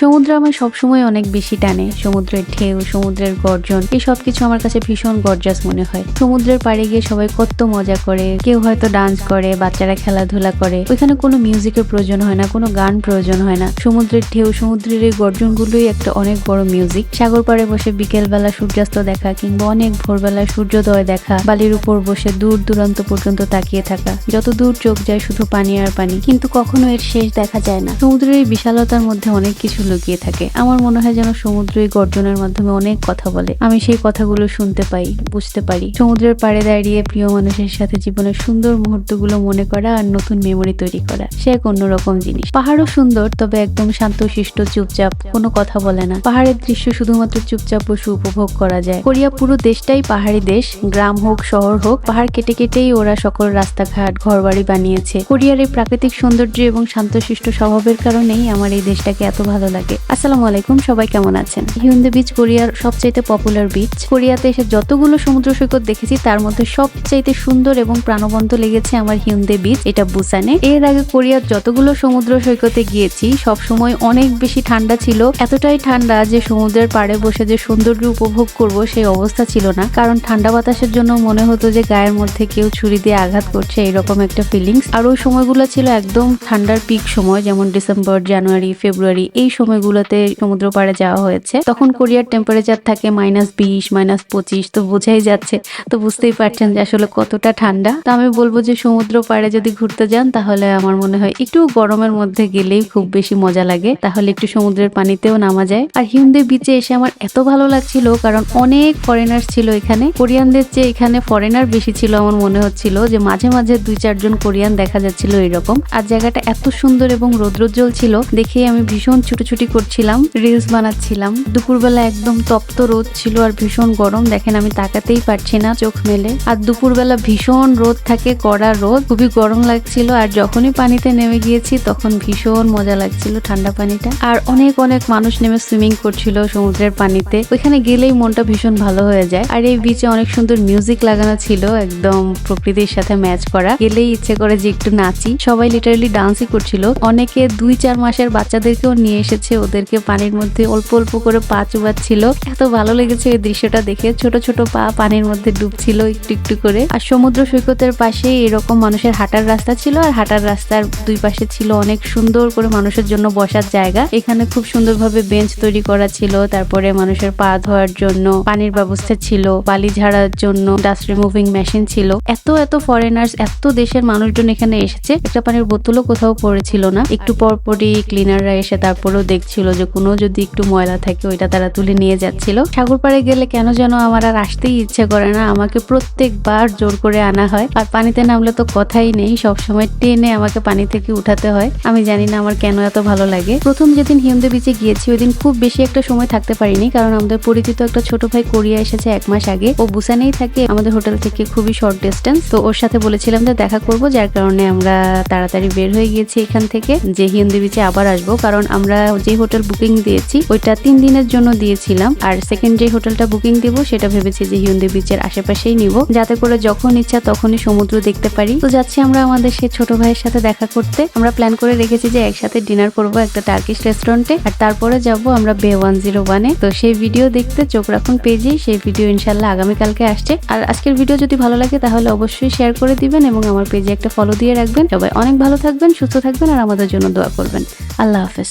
সমুদ্র আমার সবসময় অনেক বেশি টানে। সমুদ্রের ঢেউ, সমুদ্রের গর্জন, এই সব কিছু আমার কাছে ভীষণ গর্জাস মনে হয়। সমুদ্রের পাড়ে গিয়ে সবাই কত মজা করে, কেউ হয়তো ডান্স করে, বাচ্চারা খেলাধুলা করে। ওইখানে কোনো মিউজিকের প্রয়োজন হয় না, কোনো গান প্রয়োজন হয় না। সমুদ্রের ঢেউ, সমুদ্রের এই গর্জনগুলোই একটা অনেক বড় মিউজিক সাগর পাড়ে বসে বিকেল বেলা সূর্যাস্ত দেখা, কিংবা অনেক ভোরবেলা সূর্যোদয় দেখা, বালির উপর বসে দূর দূরান্ত পর্যন্ত তাকিয়ে থাকা। যত দূর চোখ যায় শুধু পানি আর পানি, কিন্তু কখনো এর শেষ দেখা যায় না। সমুদ্রের এই বিশালতার মধ্যে অনেক কিছু লুকিয়ে থাকে। আমার মনে হয় যেন সমুদ্র এই গর্জনের মাধ্যমে অনেক কথা বলে। আমি সেই কথাগুলো শুনতে পাই, বুঝতে পারি। সমুদ্রের পাড়ে দাঁড়িয়ে প্রিয় মানুষের সাথে জীবনের সুন্দর মুহূর্তগুলো মনে করা আর নতুন মেমরি তৈরি করা, সে এক অন্যরকম জিনিস। পাহাড়ও সুন্দর, তবে একদম শান্তশিষ্ট, চুপচাপ, কোনো কথা বলে না। পাহাড়ের দৃশ্য শুধুমাত্র চুপচাপ বসে উপভোগ করা যায়। কোরিয়া পুরো দেশটাই পাহাড়ি দেশ, গ্রাম হোক, শহর হোক, পাহাড় কেটে কেটেই ওরা সকল রাস্তাঘাট, ঘরবাড়ি বানিয়েছে। কোরিয়ার এই প্রাকৃতিক সৌন্দর্য এবং শান্তশিষ্ট স্বভাবের কারণেই আমার এই দেশটাকে এত ভালো লাগে। আসসালামু আলাইকুম, সবাই কেমন আছেন? হিউন্দে বিচ কোরিয়ার সবচাইতে পপুলার বিচ কোরিয়াতে এসে যতগুলো সমুদ্র সৈকত দেখেছি, তার মধ্যে সবচাইতে সুন্দর এবং প্রাণবন্ত লেগেছে আমার হিউন্দে বিচ এটা বুসানে এর আগে কোরিয়ার যতগুলো সমুদ্র সৈকতে গিয়েছি সব সময় অনেক বেশি ঠান্ডা ছিল। এতটাই ঠান্ডা যে সমুদ্রের পাড়ে বসে যে সৌন্দর্য উপভোগ করব সেই অবস্থা ছিল না। কারণ ঠান্ডা বাতাসের জন্য মনে হতো যে গায়ের মধ্যে কেউ ছুরি দিয়ে আঘাত করছে, এরকম একটা ফিলিংস আর ওই সময়গুলো ছিল একদম ঠান্ডার পিক সময়, যেমন ডিসেম্বর জানুয়ারি ফেব্রুয়ারি এই সময়গুলোতে সমুদ্র পাড়ে যাওয়া হয়েছে। তখন কোরিয়ার টেম্পারেচার থাকে মাইনাস বিশ মাইনাস পঁচিশ, তো বোঝাই যাচ্ছে। তো বুঝতেই পারছেন যে আসলে কতটা ঠান্ডা। তো আমি বলব যে সমুদ্র পাড়ে যদি ঘুরতে যান, তাহলে আমার মনে হয় একটু গরমের মধ্যে গেলেই খুব বেশি মজা লাগে। তাহলে একটু সমুদ্রের পানিতেও নামা যায়। আর হিউন্দে বিচে এসে আমার এত ভালো লাগছিল, কারণ অনেক ফরেনার্স ছিল এখানে। কোরিয়ানদের চেয়ে এখানে ফরেনার বেশি ছিল আমার মনে হচ্ছিল যে মাঝে মাঝে দুই চারজন কোরিয়ান দেখা যাচ্ছিল এরকম। আর জায়গাটা এত সুন্দর এবং রৌদ্রোজ্জ্বল ছিল, দেখেই আমি ভীষণ ছুটোছুটি করছিলাম রিলস বানাচ্ছিলাম। দুপুরবেলা একদম তপ্ত রোদ ছিল আর ভীষণ গরম, দেখেন আমি তাকাতেই পারছি না চোখ মেলে। আর দুপুরবেলা ভীষণ রোদ থাকে, কড়া রোদ, খুবই গরম লাগছিল আর যখনই পানিতে নেমে গিয়েছি তখন ভীষণ মজা লাগছিল ঠান্ডা পানিটা। আর অনেক অনেক মানুষ নেমে সুইমিং করছিল সমুদ্রের পানিতে। ওইখানে গেলেই মনটা ভীষণ ভালো হয়ে যায়। আর এই বিচে অনেক সুন্দর মিউজিক লাগানো ছিল, একদম প্রকৃতির সাথে ম্যাচ করা। গেলেই ইচ্ছে করে যে একটু নাচি। সবাই লিটারালি ডান্সই করছিল। অনেকে দুই চার মাসের বাচ্চাদেরকেও নিয়ে এসেছে ওদেরকে পানির মধ্যে অল্প অল্প করে পা চুবাচ্ছিল। এত ভালো লেগেছে এই দৃশ্যটা দেখে। ছোট ছোট পা পানির মধ্যে ডুবছিল একটু একটু করে। আর সমুদ্র সৈকতের পাশে এরকম মানুষের হাঁটার রাস্তা ছিল, আর হাঁটার রাস্তার দুই পাশে ছিল অনেক সুন্দর করে মানুষের জন্য বসার জায়গা। এখানে খুব সুন্দরভাবে বেঞ্চ তৈরি করা ছিল, তারপরে মানুষের পা ধোয়ার জন্য পানির ব্যবস্থা ছিল, বালি ঝাড়ার জন্য ডাস্ট রিমুভিং মেশিন ছিল। এত এত ফরেনার্স এত দেশের মানুষজন এখানে এসেছে। একটা পানির বোতলও কোথাও পড়েছিল না। একটু পরপরই ক্লিনাররা এসে তারপরেও দেখছিল যে কোনো যদি একটু ময়লা থাকে, ওইটা তারা তুলে নিয়ে যাচ্ছিল। সাগর পাড়ে গেলে কেন যেন আমার আর আসতেই ইচ্ছে করে না, আমাকে প্রত্যেকবার জোর করে আনা হয়। আর পানিতে নামলে তো কথাই নেই, সবসময় টেনে আমাকে পানি থেকে উঠাতে হয়। আমি জানি না আমার কেন এত ভালো লাগে। প্রথম যেদিন হিমদে বিচে গিয়েছি, ওই দিন খুব বেশি একটা সময় থাকতে পারিনি, কারণ আমাদের পরিচিত একটা ছোট ভাই কোরিয়া এসেছে এক মাস আগে। ও বুসানেই থাকে, আমাদের হোটেল থেকে খুবই শর্ট ডিস্টেন্স তো ওর সাথে বলেছিলাম যে দেখা করব, যার কারণে আমরা তাড়াতাড়ি বের হয়ে গিয়েছি এখান থেকে, যে হিমদে বিচে আবার আসব। কারণ আমরা যে হোটেল বুকিং দিয়েছি, ওইটা তিন দিনের জন্য দিয়েছিলাম। আর সেকেন্ড যে হোটেলটা বুকিং দিব, সেটা ভেবেছি যে হিউন্দে বিচের আশেপাশেই নিব। যাতে করে যখন ইচ্ছা তখনই সমুদ্র দেখতে পারি। তো যাচ্ছি আমরা আমাদের সেই ছোট ভাইয়ের সাথে দেখা করতে। আমরা প্ল্যান করে রেখেছি যে একসাথে ডিনার করব একটা টার্কিশ রেস্টুরেন্টে আর তারপরে যাব আমরা বে ওয়ান জিরো ওয়ানে তো সেই ভিডিও দেখতে চোখ রাখুন পেজে সেই ভিডিও ইনশাল্লাহ আগামীকালকে আসছে। আর আজকের ভিডিও যদি ভালো লাগে, তাহলে অবশ্যই শেয়ার করে দিবেন এবং আমার পেজে একটা ফলো দিয়ে রাখবেন। সবাই অনেক ভালো থাকবেন, সুস্থ থাকবেন, আর আমাদের জন্য দোয়া করবেন। আল্লাহ হাফেজ।